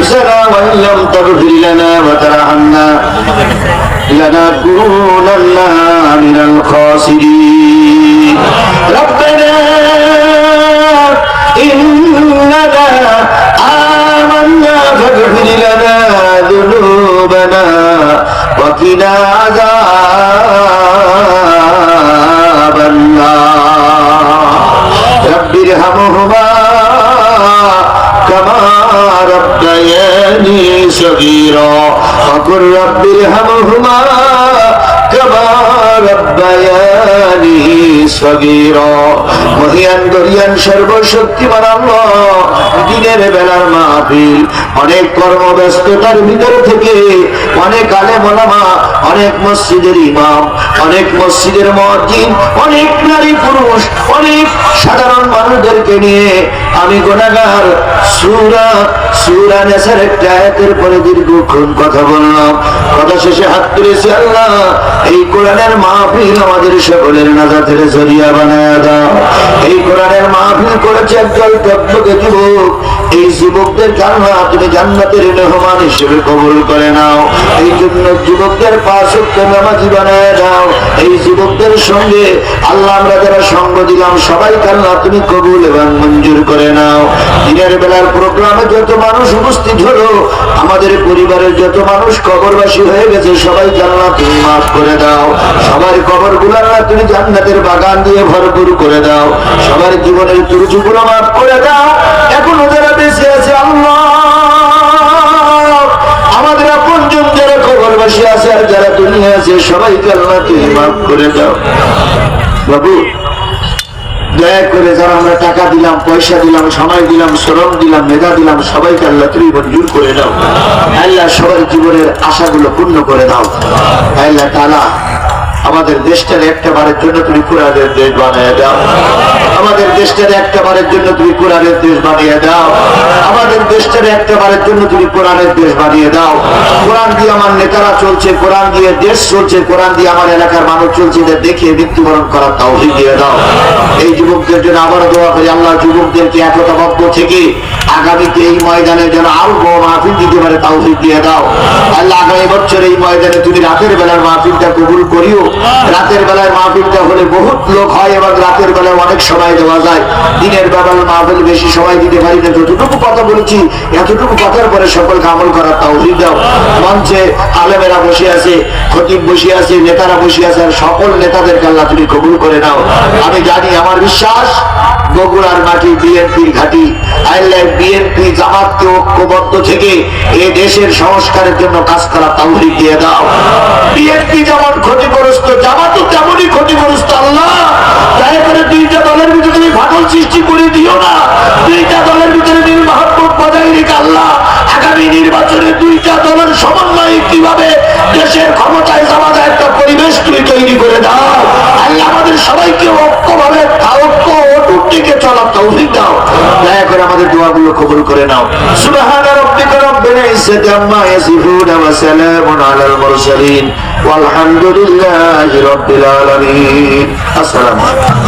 أنفسنا وإن لم تغفر لنا وترحمنا لنكونن من الخاسرين ربنا إننا آمنا فاغفر لنا ذنوبنا وقنا عذاب النار رب ارحمهما صغيرا وقل رب ارحمهما كما ربياني صغيرا মহিয়ান গরিয়ান সর্বশক্তিমান আল্লাহ দিনের বেলার মাহফিল অনেক কর্মব্যস্ততার ভিতর থেকে অনেক আলেম ওলামা অনেক মসজিদের ইমাম অনেক মসজিদের মসজিদ অনেক নারী পুরুষ অনেক সাধারণ মানুষদেরকে নিয়ে আমি গোনাগার সুরা সুরা নেশার একটা আয়াতের পরে দীর্ঘক্ষণ কথা বললাম। কথা শেষে হাত তুলেছি, আল্লাহ, এই কোরআনের মাহফিল আমাদের সকলের নাজাতের জরিয়া বানায় দাও। এই কোরআনের মাহফিল করেছে একদল টকটকে যুবক। এই যুবকদের আল্লাহ তুমি জান্নাতের মেহমান হিসেবে কবুল করে নাও। এই জন্য যুবকদের পাঁচ নামাজি বানায় দাও। এই যুবকদের সঙ্গে আল্লাহ আমরা যারা সঙ্গ দিলাম, সবাই আল্লাহ তুমি কবুল এবং মঞ্জুর করে নাও। দিনের বেলার প্রোগ্রামে যত মানুষ উপস্থিত হলো, আমাদের পরিবারের যত মানুষ কবরবাসী হয়ে গেছে, সবাই আল্লাহ তুমি মাফ করে দাও। সবার কবর গুলাল্লাহ তুমি জান্নাতের বাগান দিয়ে ভরপুর করে দাও। সবার জীবনের ত্রুটিগুলো মাফ করে দাও। এখনও যারা বেঁচে আছে, আল্লাহ! আমাদের আপনজন যারা কবরবাসী আছে আর যারা দুনিয়া আছে সবাইকে আল্লাহ তুমি মাফ করে দাও। বাবু দয়া করে যারা আমরা টাকা দিলাম, পয়সা দিলাম, সময় দিলাম, শ্রম দিলাম, মেধা দিলাম, সবাইকে আল্লাহ তুমি মঞ্জুর করে দাও। আল্লাহ সবার জীবনের আশাগুলো পূর্ণ করে দাও। আল্লাহ তালা আমাদের দেশটার একটা বারের জন্য তুমি কোরআনের দেশ বানিয়ে দাও। আমাদের দেশটার একটা বারের জন্য তুমি কোরআনের দেশ বানিয়ে দাও। আমাদের দেশটার একটা বারের জন্য তুমি কোরআনের দেশ বানিয়ে দাও। কোরআন দিয়ে আমার নেতারা চলছে, কোরআন দিয়ে দেশ চলছে, কোরআন দিয়ে আমার এলাকার মানুষ চলছে এদের দেখিয়ে মৃত্যুবরণ করার তৌফিক দিয়ে দাও। এই যুবকদের জন্য আবার দোয়া করি, আল্লাহ যুবকদেরকে একতাবদ্ধ থেকে আগামীতে এই ময়দানে যেন আরও বড় মাহফিল দিতে পারে তৌফিক দিয়ে দাও। আল্লাহ আগামী বছর এই ময়দানে তুমি রাতের বেলার মাহফিলটা কবুল করিও। রাতের বেলায় মাহফিলটা হলে বহুত লোক হয় এবং রাতের বেলায় অনেক সময় দেওয়া যায়। দিনের বেলায় মাহফিল বেশি সময় দিতে পারি না। যতটুকু কথা বলেছি, এতটুকু কথার পরে সকলকে আমল করার তাও দাও। মঞ্চে আলেমেরা বসে আছে, খতিব বসে আছে, নেতারা বসে আছে, আর সকল নেতাদেরকে আল্লাহ তুমি কবুল করে নাও। আমি জানি আমার বিশ্বাস বগুড়ার মাটি, বিএনপির ঘাটি বিএনপি জামাতকে ঐক্যবদ্ধ থেকে এ দেশের সংস্কারের জন্য কাজ করা তৌফিক দিয়ে দাও। বিএনপি যেমন ক্ষতিগ্রস্ত, জামাতও তেমনই ক্ষতিগ্রস্ত, আল্লাহ। দয়া করে দুইটা দলের ভিতরে তুমি ফাটল সৃষ্টি করে দিও না। দুইটা দলের ভিতরে তুমি মহাত্মক বজায় রেখে আল্লাহ, আগামী নির্বাচনে দুইটা দলের সমন্বয়ে কীভাবে দেশের ক্ষমতায় যাওয়া যায় একটা পরিবেশ তুমি তৈরি করে দাও। আল্লাহ আমাদের সবাইকে কবুল করে নাও। সুবহান রাব্বিকা রব্বিল ইজ্জাতি আম্মা ইয়াসিফুন ওয়া সালামুন আলাল মুরসালিন। আলহামদুলিল্লাহি রাব্বিল আলামিন। আসসালামু আলাইকুম।